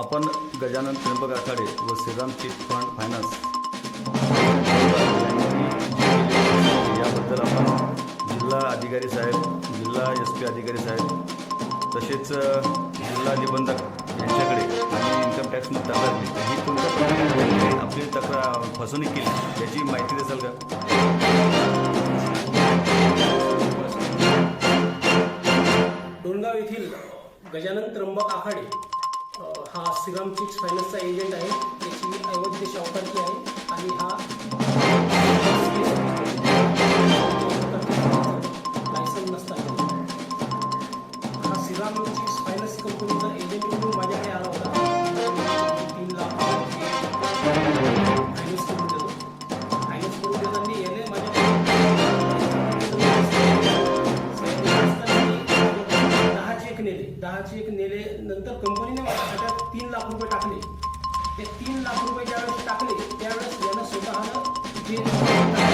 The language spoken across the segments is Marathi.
आपण गजानन त्र्यंबक आखाडे व श्रीराम चिट फंड फायनान्स याबद्दल आपण जिल्हा अधिकारी साहेब जिल्हा एस पी अधिकारी साहेब तसेच जिल्हा निबंधक यांच्याकडे आणि इन्कम टॅक्समध्ये तक्रार दिली ही कोणत्या प्रकारे आपली तक्रार फसवणूक केली याची माहिती देसाल का? डोणगाव येथील गजानन त्र्यंबक आखाडे हा सिरम चिक्स फायनसचा एजंट आहे त्याची ऐवजी ते अवतारकी आहे. कंपनीने माझ्या तीन लाख रुपये टाकले. ते तीन लाख रुपये ज्यावेळेस टाकले त्यावेळेस यानं स्वतःनं जे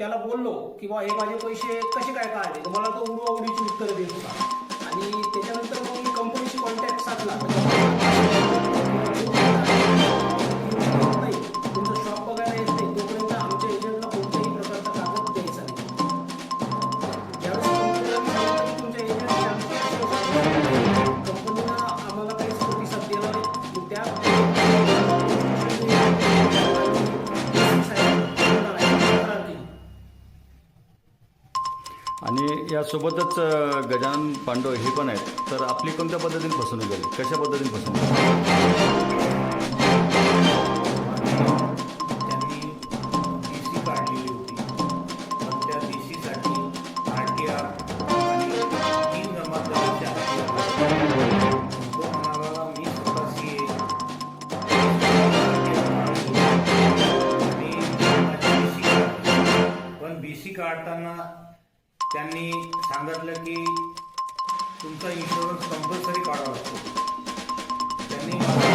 त्याला बोललो की बा हे माझे पैसे कसे काय काय आले तर मला तो उडवाउडीची उत्तरं देत होता. आणि त्याच्यानंतर मग मी कंपनीशी कॉन्टॅक्ट आणि यासोबतच गजानन पांडव हे पण आहेत. तर आपली कोणत्या पद्धतीने फसवणूक झाली? कशा पद्धतीने फसवणूक त्यांनी डी काढलेली होती. पण त्या डी सीसाठी आर टी आर आणि तीन तो म्हणाला मी स्वतः सी ए पण बी सी काढताना त्यांनी सांगितलं की तुमचा इन्शुरन्स कंपल्सरी काढावा लागतो. त्यांनी मला